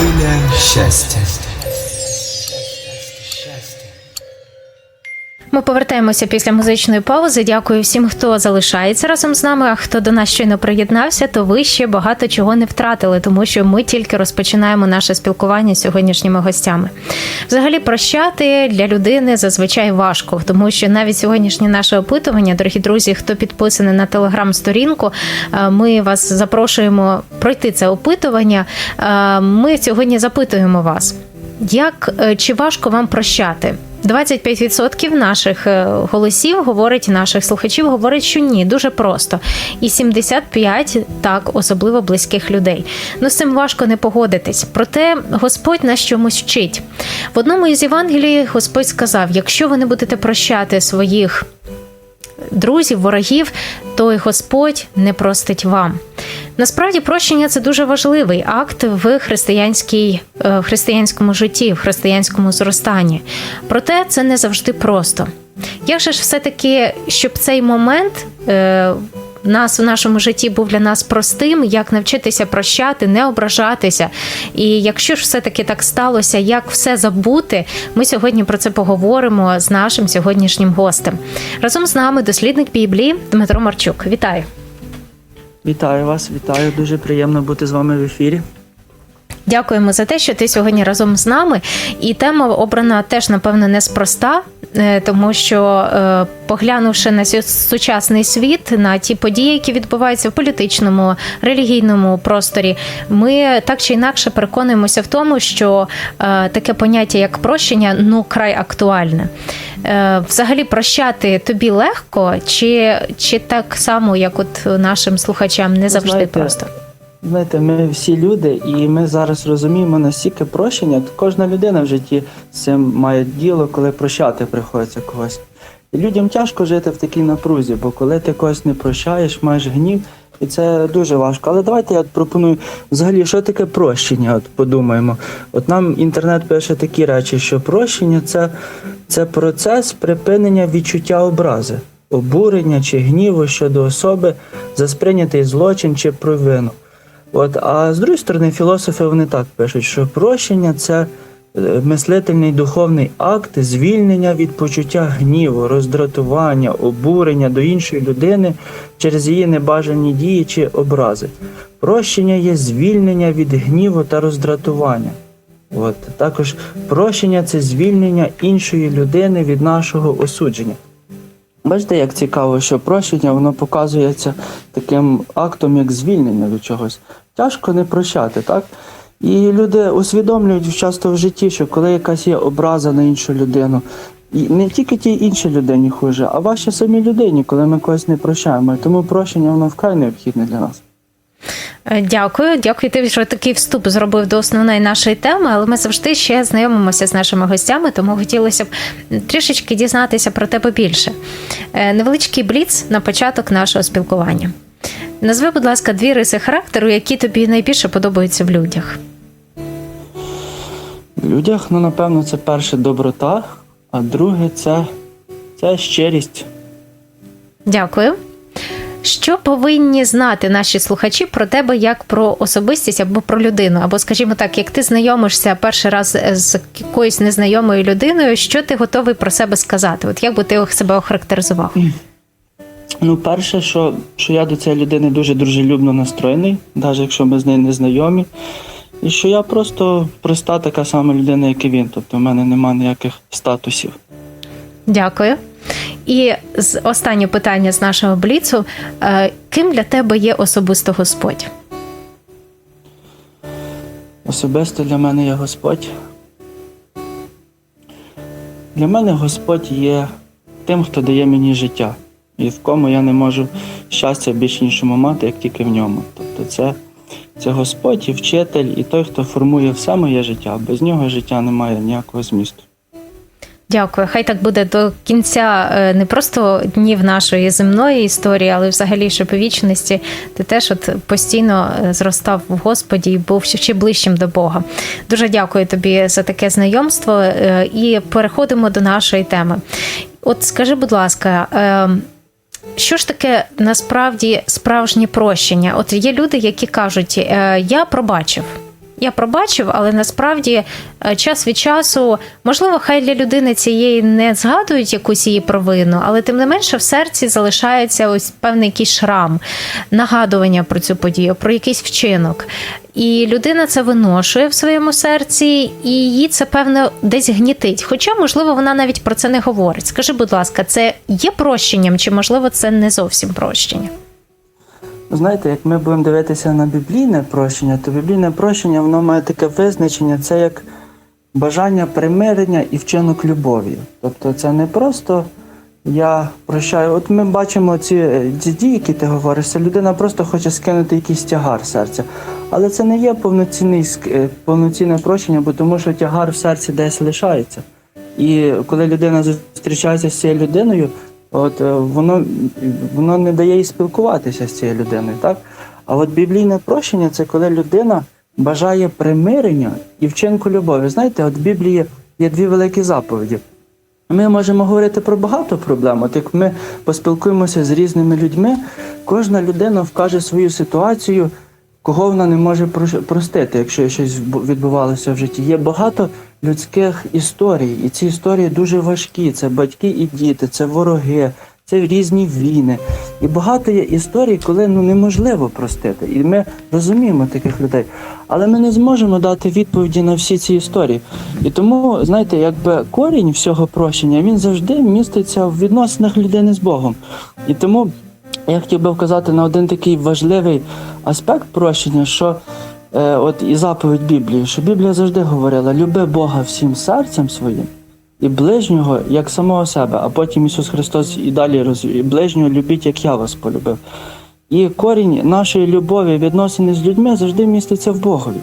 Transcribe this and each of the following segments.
Хвиля щастя. Ми повертаємося після музичної паузи. Дякую всім, хто залишається разом з нами. А хто до нас щойно приєднався, то ви ще багато чого не втратили, тому що ми тільки розпочинаємо наше спілкування з сьогоднішніми гостями. Взагалі, прощати для людини зазвичай важко, тому що навіть сьогоднішнє наше опитування, дорогі друзі, хто підписаний на телеграм-сторінку, е, ми вас запрошуємо пройти це опитування. Е, Ми сьогодні запитуємо вас. Як е, чи важко вам прощати? 25% наших е, голосів говорить наших слухачів, говорить, що ні, дуже просто. І 75% так, особливо близьких людей. Ну з цим важко не погодитись. Проте Господь нас чомусь вчить. В одному із Євангелій Господь сказав: якщо ви не будете прощати своїх друзів, ворогів, то й Господь не простить вам. Насправді прощення це дуже важливий акт в християнській, е, християнському житті, в християнському зростанні. Проте це не завжди просто. Як же ж все-таки, щоб цей момент е, нас в нашому житті був для нас простим, як навчитися прощати, не ображатися. І якщо ж все-таки так сталося, як все забути, ми сьогодні про це поговоримо з нашим сьогоднішнім гостем. Разом з нами дослідник Біблії Дмитро Марчук. Вітаю! Вітаю вас, вітаю. Дуже приємно бути з вами в ефірі. Дякуємо за те, що ти сьогодні разом з нами. І тема обрана теж, напевно, неспроста, е, тому що, е, поглянувши на сучасний світ, на ті події, які відбуваються в політичному, релігійному просторі, ми так чи інакше переконуємося в тому, що е, таке поняття, як прощення, ну край актуальне. Взагалі, прощати тобі легко, чи, чи так само, як от нашим слухачам, не завжди знаєте, просто? Знаєте, ми всі люди, і ми зараз розуміємо настільки прощення. Кожна людина в житті з цим має діло, коли прощати приходиться когось. І людям тяжко жити в такій напрузі, бо коли ти когось не прощаєш, маєш гнів, і це дуже важко. Але давайте я пропоную взагалі, що таке прощення? От подумаємо. От нам інтернет пише такі речі, що прощення це, це процес припинення відчуття образи, обурення чи гніву щодо особи за сприйнятий злочин чи провину. От, а з другої сторони, філософи вони так пишуть, що прощення це е, мислительний духовний акт звільнення від почуття гніву, роздратування, обурення до іншої людини через її небажані дії чи образи. Прощення є звільнення від гніву та роздратування. От, також прощення це звільнення іншої людини від нашого осудження. Бачите, як цікаво, що прощення воно показується таким актом, як звільнення від чогось. Тяжко не прощати, так? І люди усвідомлюють часто в житті, що коли якась є образа на іншу людину, і не тільки тій іншій людині хуже, а вашій самій людині, коли ми когось не прощаємо. Тому прощення воно вкрай необхідне для нас. Е, Дякую, дякую тобі, що такий вступ зробив до основної нашої теми, але ми завжди ще знайомимося з нашими гостями, тому хотілося б трішечки дізнатися про тебе більше. Е, Невеличкий бліц на початок нашого спілкування. Назви, будь ласка, дві риси характеру, які тобі найбільше подобаються в людях. В людях, ну, напевно, це перше доброта, а друге це, це щирість. Дякую. Що повинні знати наші слухачі про тебе як про особистість або про людину? Або, скажімо так, як ти знайомишся перший раз з якоюсь незнайомою людиною, що ти готовий про себе сказати? От як би ти себе охарактеризував? Ну, перше, що, що я до цієї людини дуже дружелюбно настроєний, навіть якщо ми з нею не знайомі. І що я просто проста така сама людина, як і він. Тобто в мене немає ніяких статусів. Дякую. І з останнє питання з нашого бліцу: Е, ким для тебе є особисто Господь? Особисто для мене є Господь. Для мене Господь є тим, хто дає мені життя, і в кому я не можу щастя більш іншому мати, як тільки в ньому. Тобто це, це Господь і вчитель, і той, хто формує все моє життя. Без нього життя не має ніякого змісту. Дякую. Хай так буде до кінця е, не просто днів нашої земної історії, але взагалі, щоб у вічності ти теж от постійно е, зростав в Господі і був ще ближчим до Бога. Дуже дякую тобі за таке знайомство е, і переходимо до нашої теми. От скажи, будь ласка. Що ж таке насправді справжнє прощення? От є люди, які кажуть, я пробачив. Я пробачив, але насправді е, час від часу, можливо, хай для людини цієї не згадують якусь її провину, але тим не менше в серці залишається ось певний якийсь шрам, нагадування про цю подію, про якийсь вчинок. І людина це виношує в своєму серці, і її це певно десь гнітить. Хоча, можливо, вона навіть про це не говорить. Скажи, будь ласка, це є прощенням, чи можливо це не зовсім прощення? Знаєте, як ми будемо дивитися на біблійне прощення, то біблійне прощення воно має таке визначення, це як бажання примирення і вчинок любові. Тобто це не просто я прощаю. От ми бачимо ці, е, дії, які ти говориш, це людина просто хоче скинути якийсь тягар серця. Але це не є повноцінний, е, повноцінне прощення, бо тому що тягар в серці десь лишається. І коли людина зустрічається з цією людиною, от е, воно, воно не дає їй спілкуватися з цією людиною, так? А от біблійне прощення це коли людина бажає примирення і вчинку любові. Знаєте, от в Біблії є дві великі заповіді. Ми можемо говорити про багато проблем. От як ми поспілкуємося з різними людьми, кожна людина вкаже свою ситуацію, кого вона не може простити, якщо щось відбувалося в житті. Є багато людських історій, і ці історії дуже важкі. Це батьки і діти, це вороги, це різні війни. І багато є історій, коли ну неможливо простити. І ми розуміємо таких людей. Але ми не зможемо дати відповіді на всі ці історії. І тому, знаєте, якби корінь всього прощення він завжди міститься в відносинах людини з Богом. І тому я хотів би вказати на один такий важливий аспект прощення, що е, от і заповідь Біблії, що Біблія завжди говорила: люби Бога всім серцем своїм і ближнього як самого себе, а потім Ісус Христос і далі розвів, і ближнього любіть, як я вас полюбив. І корінь нашої любові, відносини з людьми завжди міститься в Богові.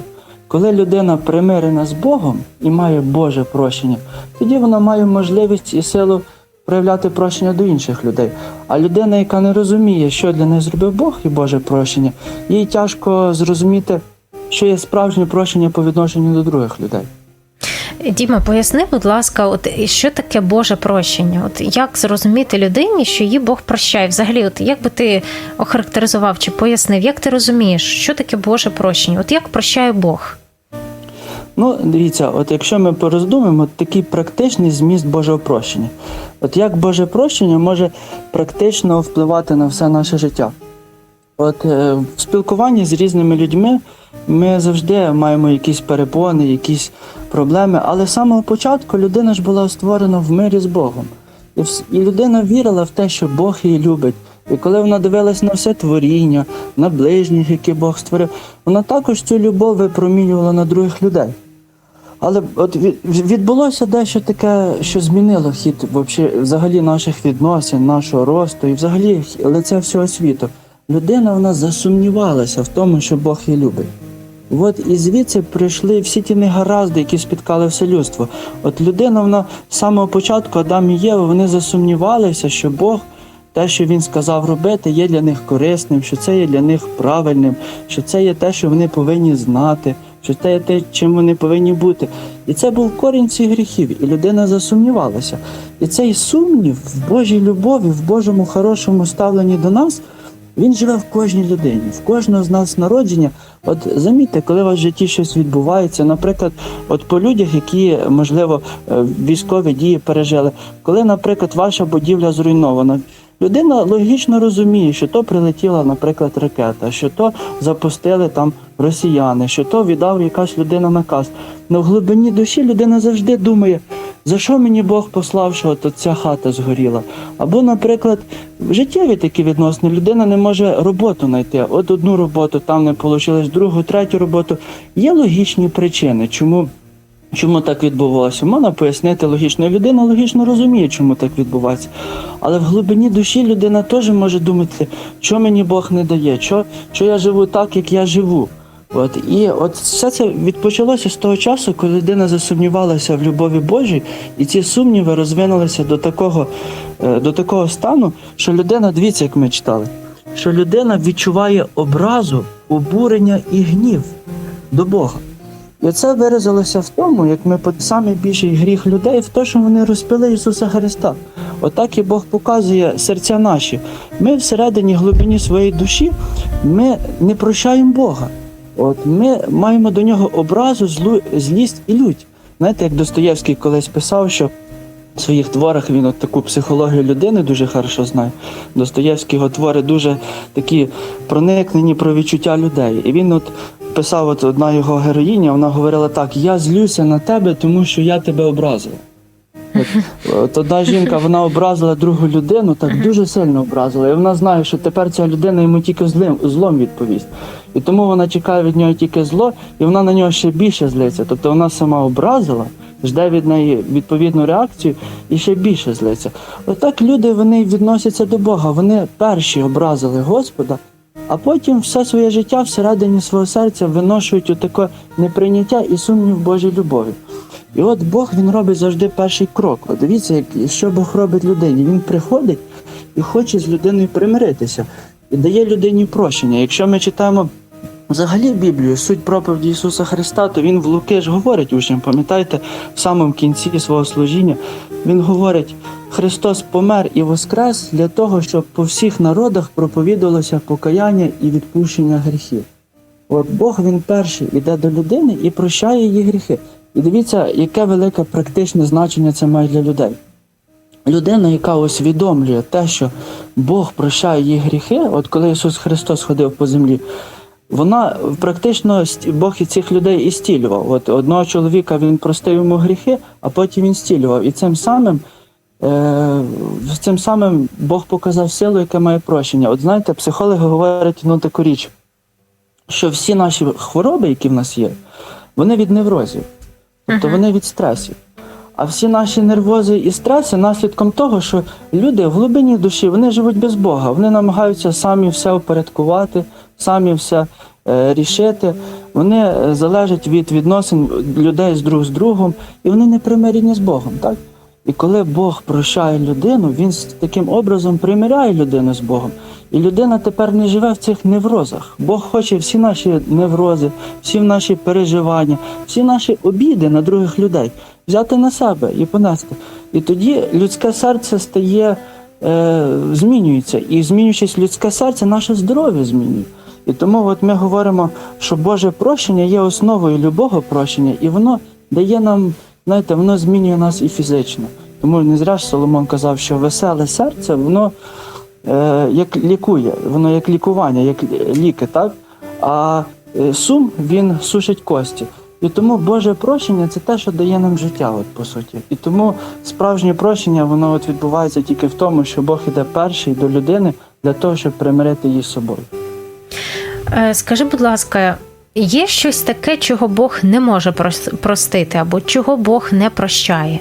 Коли людина примирена з Богом і має Боже прощення, тоді вона має можливість і силу проявляти прощення до інших людей. А людина, яка не розуміє, що для неї зробив Бог і Боже прощення, їй тяжко зрозуміти, що є справжнє прощення по відношенню до других людей. Діма, поясни, будь ласка, от що таке Боже прощення? От як зрозуміти людині, що її Бог прощає? Взагалі, от як би ти охарактеризував чи пояснив, як ти розумієш, що таке Боже прощення? От як прощає Бог? Ну, дивіться, от якщо ми пороздумаємо, такий практичний зміст Божого прощення. От як Боже прощення може практично впливати на все наше життя? От е, в спілкуванні з різними людьми ми завжди маємо якісь перепони, якісь проблеми, але з самого початку людина ж була створена в мирі з Богом. І, людина вірила в те, що Бог її любить. І коли вона дивилась на все творіння, на ближніх, які Бог створив, вона також цю любов випромінювала на других людей. Але от відбулося дещо таке, що змінило хід взагалі наших відносин, нашого росту і взагалі лице всього світу. Людина вона засумнівалася в тому, що Бог її любить. От і звідси прийшли всі ті негаразди, які спіткали все людство. От людина, вона з самого початку Адам і Єва, вони засумнівалися, що Бог те, що він сказав робити, є для них корисним, що це є для них правильним, що це є те, що вони повинні знати, що це є те, чим вони повинні бути. І це був корінь цих гріхів, і людина засумнівалася. І цей сумнів в Божій любові, в Божому хорошому ставленні до нас. Він живе в кожній людині, в кожного з нас народження. От замітьте, коли у вас в житті щось відбувається, наприклад, от по людях, які, можливо, е, військові дії пережили, коли, наприклад, ваша будівля зруйнована, людина логічно розуміє, що то прилетіла, наприклад, ракета, що то запустили там росіяни, що то віддав якась людина наказ. Но в глибині душі людина завжди думає, за що мені Бог послав, що от ця хата згоріла? Або, наприклад, життєві такі відносини. Людина не може роботу знайти. От одну роботу там не вийшло, другу, третю роботу. Є логічні причини, чому. Чому так відбувалося? Можна пояснити логічно. Людина логічно розуміє, чому так відбувається. Але в глибині душі людина теж може думати, що мені Бог не дає, що, що я живу так, як я живу. От і от все це відпочалося з того часу, коли людина засумнівалася в любові Божій, і ці сумніви розвинулися до такого, е, до такого стану, що людина, дивіться, як ми читали, що людина відчуває образу, обурення і гнів до Бога. І це виразилося в тому, як ми найбільший гріх людей в те, що вони розпили Ісуса Христа. Отак і Бог показує серця наші. Ми всередині глибині своєї душі ми не прощаємо Бога. От ми маємо до нього образу, злу, злість і лють. Знаєте, як Достоєвський колись писав, що в своїх творах він от таку психологію людини дуже хорошо знає. Достоєвський його твори дуже такі проникнені про відчуття людей. І він от писав, от одна його героїня, вона говорила так: Я злюся на тебе, тому що я тебе образила. От, от одна жінка вона образила другу людину, так дуже сильно образила. І вона знає, що тепер ця людина йому тільки злим, злом відповість. І тому вона чекає від нього тільки зло, і вона на нього ще більше злиться. Тобто вона сама образила, жде від неї відповідну реакцію і ще більше злиться. Отак люди вони відносяться до Бога. Вони перші образили Господа, а потім все своє життя всередині свого серця виношують у таке неприйняття і сумнів Божій любові. І от Бог він робить завжди перший крок. От дивіться, як, що Бог робить людині. Він приходить і хоче з людиною примиритися і дає людині прощення. Якщо ми читаємо взагалі Біблію, суть проповіді Ісуса Христа, то він в Луки ж говорить учням, пам'ятаєте, в самому кінці свого служіння, він говорить: Христос помер і воскрес для того, щоб по всіх народах проповідувалося покаяння і відпущення гріхів. От Бог він перший іде до людини і прощає її гріхи. І дивіться, яке велике практичне значення це має для людей. Людина, яка усвідомлює те, що Бог прощає її гріхи, от коли Ісус Христос ходив по землі, вона практично Бог і цих людей і стілював. От одного чоловіка він простив йому гріхи, а потім він стілював. І цим самим, е, цим самим Бог показав силу, яка має прощення. От знаєте, психологи говорять ну, таку річ, що всі наші хвороби, які в нас є, вони від неврозів, тобто вони від стресів. А всі наші нервози і стреси наслідком того, що люди в глибині душі вони живуть без Бога. Вони намагаються самі все упорядкувати, самі все е, рішити. Вони е, залежать від відносин людей з друг з другом, і вони не примирені з Богом. Так? І коли Бог прощає людину, він таким образом примиряє людину з Богом. І людина тепер не живе в цих неврозах. Бог хоче всі наші неврози, всі наші переживання, всі наші обіди на других людей взяти на себе і понести. І тоді людське серце стає, е, змінюється. І змінюючись людське серце, наше здоров'я змінює. І тому от ми говоримо, що Боже прощення є основою любого прощення, і воно дає нам, знаєте, воно змінює нас і фізично. Тому не зря ж Соломон казав, що веселе серце, воно е, як лікує, воно як лікування, як ліки, так? А е, сум він сушить кості. І тому Боже прощення це те, що дає нам життя, от по суті. І тому справжнє прощення воно от відбувається тільки в тому, що Бог іде перший до людини для того, щоб примирити її з собою. Е, Скажи, будь ласка, є щось таке, чого Бог не може простити, або чого Бог не прощає?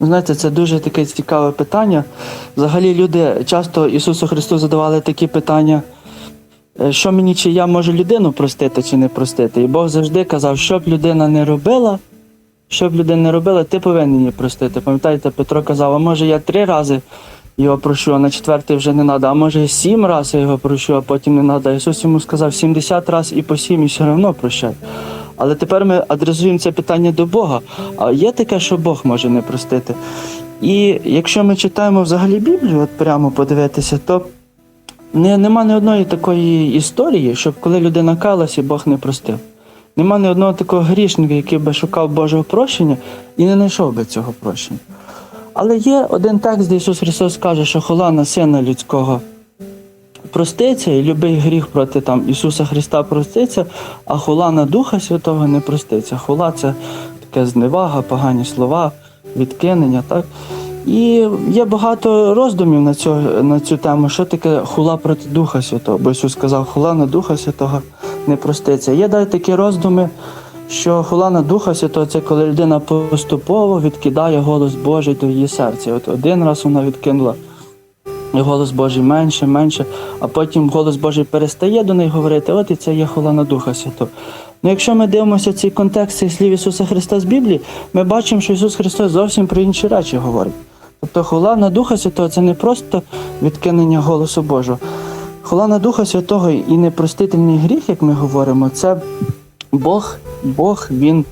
Ви знаєте, це дуже таке цікаве питання. Взагалі, люди часто Ісусу Христу задавали такі питання, е, що мені чи я можу людину простити чи не простити. І Бог завжди казав, що б людина не робила, що б людина не робила, ти повинен її простити. Пам'ятаєте, Петро казав, а може я три рази його прощу, а на четвертий вже не треба, а може сім разів я його прощу, а потім не треба. Ісус йому сказав 70 разів і по сім, і все одно прощай. Але тепер ми адресуємо це питання до Бога. А є таке, що Бог може не простити. І якщо ми читаємо взагалі Біблію, от прямо подивитися, то не, нема ні одної такої історії, щоб коли людина калась і Бог не простив. Нема ні одного такого грішника, який би шукав Божого прощення і не знайшов би цього прощення. Але є один текст, де Ісус Христос каже, що хула на сина людського проститься, і любий гріх проти там Ісуса Христа проститься, а хула на Духа Святого не проститься. Хула це таке зневага, погані слова, відкинення. так? І є багато роздумів на цю, на цю тему, що таке хула проти Духа Святого. Бо Ісус сказав, хула на Духа Святого не проститься. Є далі такі роздуми, що хула на Духа Святого це коли людина поступово відкидає голос Божий до її серця. От один раз вона відкинула і голос Божий менше, менше, а потім голос Божий перестає до неї говорити, от і це є хула на Духа Святого. Ну, якщо ми дивимося цей контекст цих слів Ісуса Христа з Біблії, ми бачимо, що Ісус Христос зовсім про інші речі говорить. Тобто хула Духа Святого це не просто відкинення голосу Божого. Хула Духа Святого і непростительний гріх, як ми говоримо, це Бог, Бог Він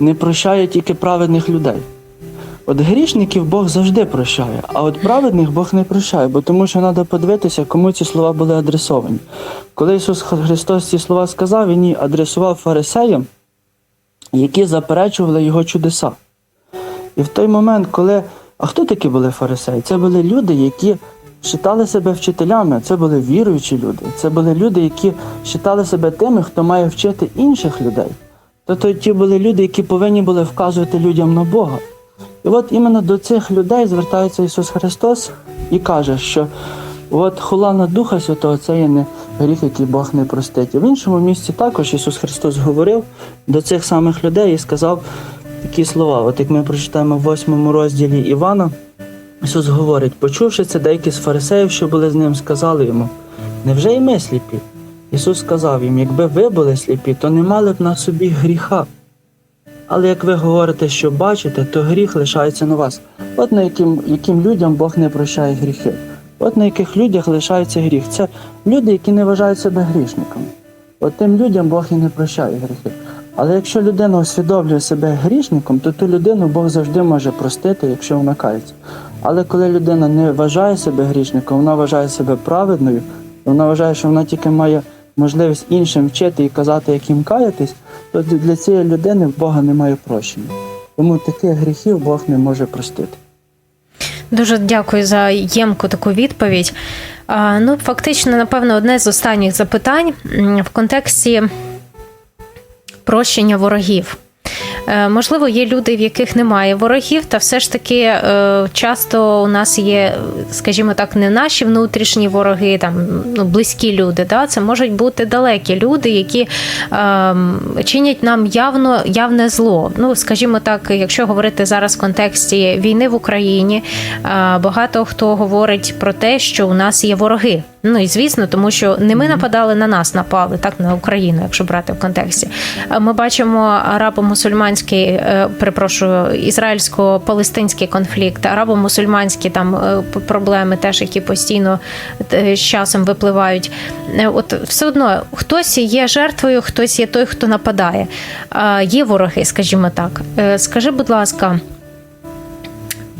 не прощає тільки праведних людей. От грішників Бог завжди прощає, а от праведних Бог не прощає, бо тому що треба подивитися, кому ці слова були адресовані. Коли Ісус Христос ці слова сказав, Він її адресував фарисеям, які заперечували його чудеса. І в той момент, коли. А хто такі були фарисеї? Це були люди, які вважали себе вчителями, це були віруючі люди. Це були люди, які вважали себе тими, хто має вчити інших людей. Тобто ті були люди, які повинні були вказувати людям на Бога. І от іменно до цих людей звертається Ісус Христос і каже, що от хула на Духа Святого це є не гріх, який Бог не простить. І в іншому місці також Ісус Христос говорив до цих самих людей і сказав такі слова. От як ми прочитаємо в восьмому розділі Івана, Ісус говорить, почувши це, деякі з фарисеїв, що були з ним, сказали йому: Невже і ми сліпі? Ісус сказав їм, якби ви були сліпі, то не мали б на собі гріха. Але як ви говорите, що бачите, то гріх лишається на вас. От на яким, яким людям Бог не прощає гріхи. От на яких людях лишається гріх. Це люди, які не вважають себе грішниками. От тим людям Бог і не прощає гріхи. Але якщо людина усвідомлює себе грішником, то ту людину Бог завжди може простити, якщо вона кається. Але коли людина не вважає себе грішником, вона вважає себе праведною, вона вважає, що вона тільки має можливість іншим вчити і казати, як їм каятись, то для цієї людини в Бога немає прощення. Тому таких гріхів Бог не може простити. Дуже дякую за ємку таку відповідь. Ну, фактично, напевно, одне з останніх запитань в контексті прощення ворогів. Е, Можливо, є люди, в яких немає ворогів, та все ж таки е, часто у нас є, скажімо так, не наші внутрішні вороги, там ну, близькі люди. Да? Це можуть бути далекі люди, які е, чинять нам явно явне зло. Ну, скажімо так, якщо говорити зараз в контексті війни в Україні, е, багато хто говорить про те, що у нас є вороги. Ну і звісно, тому що не ми нападали на нас, напали так на Україну, якщо брати в контексті. Ми бачимо арабо-мусульманський, е, перепрошую, ізраїльсько-палестинський конфлікт, арабо-мусульманські там е, проблеми, теж які постійно е, з часом випливають. От все одно хтось є жертвою, хтось є той, хто нападає. Є вороги, скажімо так. Скажи, будь ласка,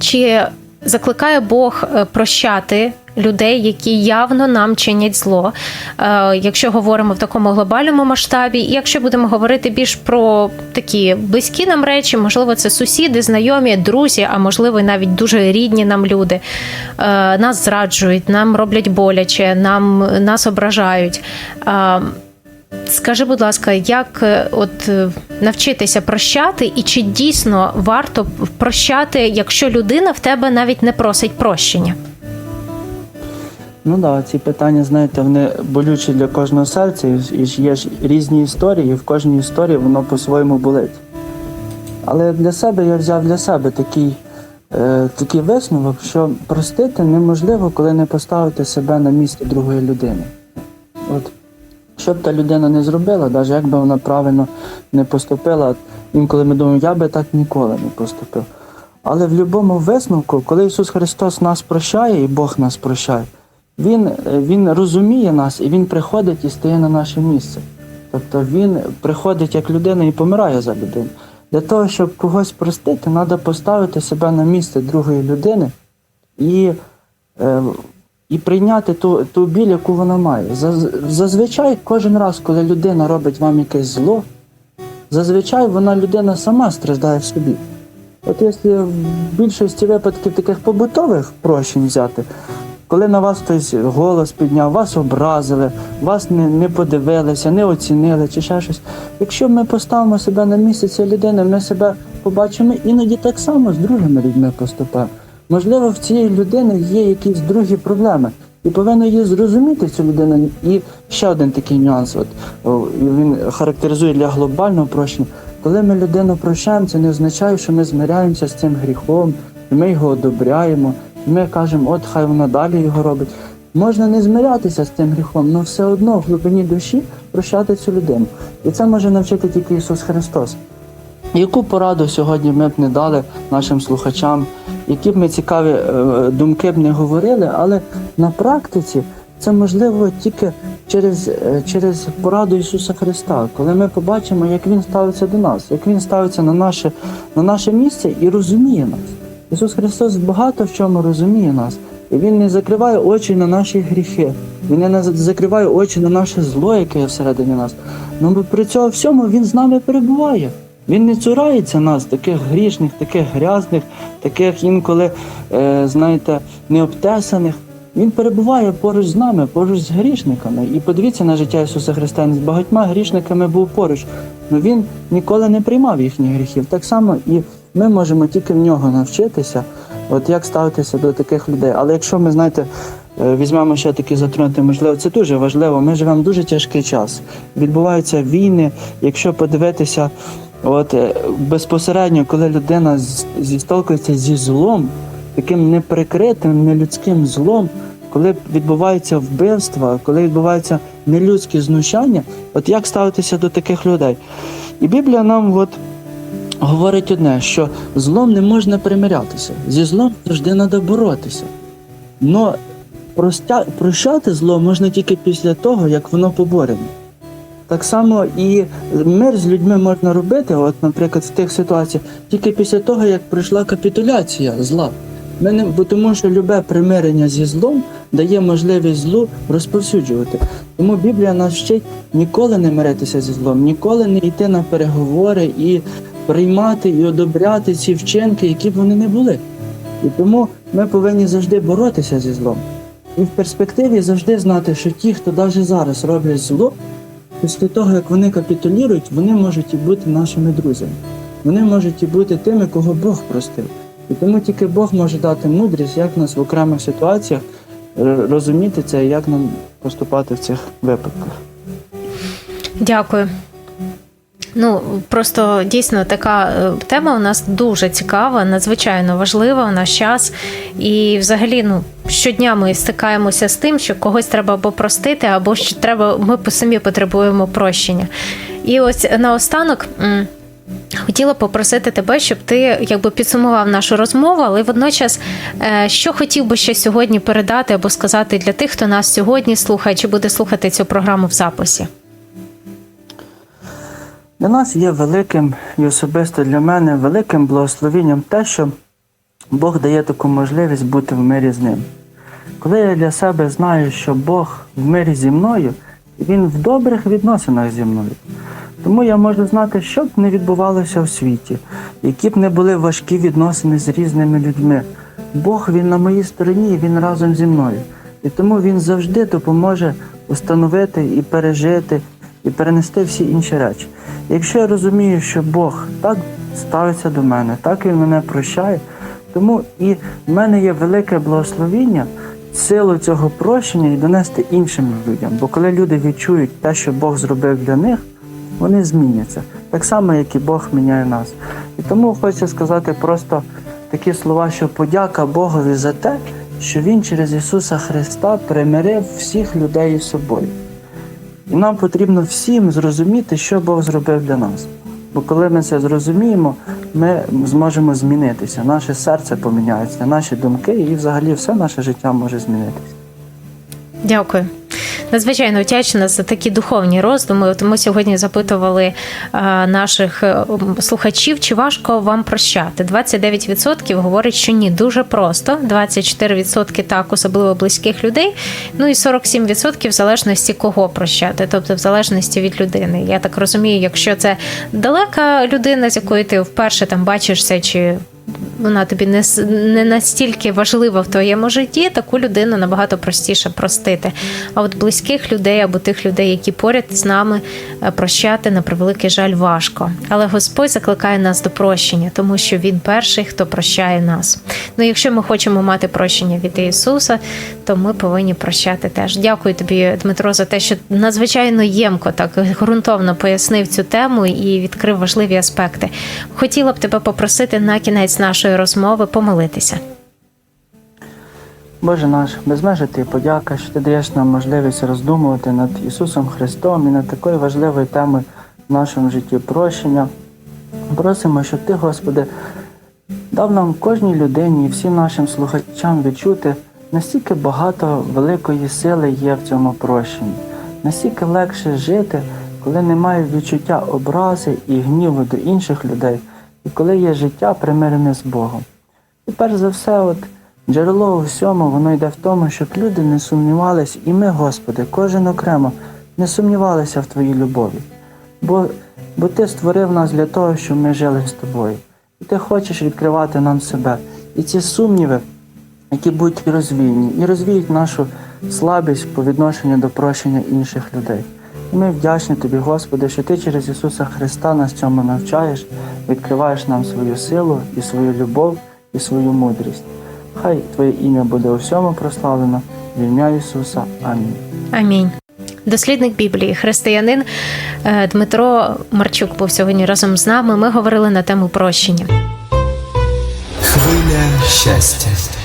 чи закликає Бог прощати людей, які явно нам чинять зло, Е, якщо говоримо в такому глобальному масштабі, і якщо будемо говорити більш про такі близькі нам речі, можливо, це сусіди, знайомі, друзі, а можливо, навіть дуже рідні нам люди, е, нас зраджують, нам роблять боляче, нам нас ображають. Е, Скажи, будь ласка, як от навчитися прощати, і чи дійсно варто прощати, якщо людина в тебе навіть не просить прощення? Ну так, да, ці питання, знаєте, вони болючі для кожного серця, і є ж різні історії, і в кожній історії воно по-своєму болить. Але для себе я взяв для себе такий, е, такий висновок, що простити неможливо, коли не поставити себе на місце другої людини. От, що б та людина не зробила, навіть як би вона правильно не поступила, інколи ми думаємо, я би так ніколи не поступив. Але в будь-якому висновку, коли Ісус Христос нас прощає і Бог нас прощає, Він, е, він розуміє нас і Він приходить і стає на наше місце. Тобто Він приходить як людина і помирає за людину. Для того, щоб когось простити, треба поставити себе на місце другої людини і, е, і прийняти ту, ту біль, яку вона має. Зазвичай, кожен раз, коли людина робить вам якесь зло, зазвичай вона людина сама страждає в собі. От якщо в більшості випадків таких побутових прощень взяти, коли на вас хтось голос підняв, вас образили, вас не, не подивилися, не оцінили чи ще щось. Якщо ми поставимо себе на місце цієї людини, ми себе побачимо іноді так само з другими людьми поступаємо. Можливо, в цієї людини є якісь другі проблеми. І повинно її зрозуміти цю людину. І ще один такий нюанс. От він характеризує для глобального прощення. Коли ми людину прощаємо, це не означає, що ми змиряємося з цим гріхом, ми його одобряємо, ми кажемо, от хай вона далі його робить. Можна не змирятися з цим гріхом, але все одно в глибині душі прощати цю людину. І це може навчити тільки Ісус Христос. Яку пораду сьогодні ми б не дали нашим слухачам, які б ми цікаві е, думки б не говорили, але на практиці це можливо тільки через, е, через пораду Ісуса Христа, коли ми побачимо, як Він ставиться до нас, як Він ставиться на наше, на наше місце і розуміє нас. Ісус Христос багато в чому розуміє нас. І Він не закриває очі на наші гріхи, Він не закриває очі на наше зло, яке є всередині нас. Ну при цьому всьому Він з нами перебуває. Він не цурається нас, таких грішних, таких грязних, таких інколи, е, знаєте, необтесаних. Він перебуває поруч з нами, поруч з грішниками. І подивіться на життя Ісуса Христа. Він з багатьма грішниками був поруч. але Він ніколи не приймав їхніх гріхів. Так само і ми можемо тільки в нього навчитися, от як ставитися до таких людей. Але якщо ми, знаєте, е, візьмемо ще такі затронути, можливо, це дуже важливо. Ми живемо в дуже тяжкий час. Відбуваються війни. Якщо подивитися, от е, безпосередньо, коли людина зістолкується зі злом, таким неприкритим, нелюдським злом, коли відбуваються вбивства, коли відбуваються нелюдські знущання, от як ставитися до таких людей? І Біблія нам от говорить одне, що злом не можна примирятися, зі злом завжди треба боротися. Но простя... прощати зло можна тільки після того, як воно поборене. Так само і мир з людьми можна робити, от, наприклад, в тих ситуаціях, тільки після того, як пройшла капітуляція зла. Ми не, бо тому що любе примирення зі злом дає можливість злу розповсюджувати. Тому Біблія нас вчить ніколи не миритися зі злом, ніколи не йти на переговори і приймати і одобряти ці вчинки, які б вони не були. І тому ми повинні завжди боротися зі злом. І в перспективі завжди знати, що ті, хто навіть зараз роблять зло, після того, як вони капітулюють, вони можуть і бути нашими друзями. Вони можуть і бути тими, кого Бог простив. І тому тільки Бог може дати мудрість, як нас в окремих ситуаціях е, розуміти це як нам поступати в цих випадках. Дякую. Ну просто дійсно така е, тема у нас дуже цікава, надзвичайно важлива в наш час. І взагалі, ну щодня ми стикаємося з тим, що когось треба або простити, або що треба, ми самі потребуємо прощення. І ось наостанок. Хотіла попросити тебе, щоб ти якби підсумував нашу розмову, але водночас, е, що хотів би ще сьогодні передати або сказати для тих, хто нас сьогодні слухає, чи буде слухати цю програму в записі. Для нас є великим і особисто для мене великим благословенням те, що Бог дає таку можливість бути в мирі з ним. Коли я для себе знаю, що Бог в мирі зі мною, Він в добрих відносинах зі мною. Тому я можу знати, що б не відбувалося в світі, які б не були важкі відносини з різними людьми. Бог він на моїй стороні, він разом зі мною. І тому він завжди допоможе установити і пережити, і перенести всі інші речі. Якщо я розумію, що Бог так ставиться до мене, так він мене прощає, тому і в мене є велике благословіння силу цього прощення і донести іншим людям. Бо коли люди відчують те, що Бог зробив для них, вони зміняться. Так само, як і Бог міняє нас. І тому хочу сказати просто такі слова, що подяка Богові за те, що Він через Ісуса Христа примирив всіх людей із собою. І нам потрібно всім зрозуміти, що Бог зробив для нас. Бо коли ми це зрозуміємо, ми зможемо змінитися, наше серце поміняється, наші думки і взагалі все наше життя може змінитися. Дякую. Надзвичайно вдячна за такі духовні роздуми. От ми сьогодні запитували е, наших е, слухачів, чи важко вам прощати. 29% говорить, що ні, дуже просто. 24% так, особливо близьких людей. Ну і 47% в залежності кого прощати, тобто в залежності від людини. Я так розумію, якщо це далека людина, з якою ти вперше там бачишся, чи вона тобі не, не настільки важлива в твоєму житті, таку людину набагато простіше простити. А от близьких людей або тих людей, які поряд з нами е, прощати на превеликий жаль важко. Але Господь закликає нас до прощення, тому що Він перший, хто прощає нас. Ну, якщо ми хочемо мати прощення від Ісуса, то ми повинні прощати теж. Дякую тобі, Дмитро, за те, що надзвичайно ємко так ґрунтовно пояснив цю тему і відкрив важливі аспекти. Хотіла б тебе попросити на кінець нашої розмови помолитися. Боже наш, безмежна ти подяка, що ти даєш нам можливість роздумувати над Ісусом Христом і над такою важливою темою в нашому житті прощення. Просимо, щоб Ти, Господи, дав нам кожній людині і всім нашим слухачам відчути, настільки багато великої сили є в цьому прощенні, настільки легше жити, коли немає відчуття образи і гніву до інших людей, і коли є життя примирене з Богом. І перш за все, от джерело у всьому, воно йде в тому, щоб люди не сумнівались, і ми, Господи, кожен окремо не сумнівалися в Твоїй любові. Бо, бо Ти створив нас для того, щоб ми жили з тобою. І ти хочеш відкривати нам себе. І ці сумніви, які будуть розвіяні, і розвіють нашу слабість по відношенню до прощення інших людей. І ми вдячні тобі, Господи, що ти через Ісуса Христа нас цьому навчаєш, відкриваєш нам свою силу і свою любов і свою мудрість. Хай Твоє ім'я буде у всьому прославлено в ім'я Ісуса. Амінь. Амінь. Дослідник Біблії, християнин е, Дмитро Марчук був сьогодні разом з нами. Ми говорили на тему прощення. Хвиля щастя.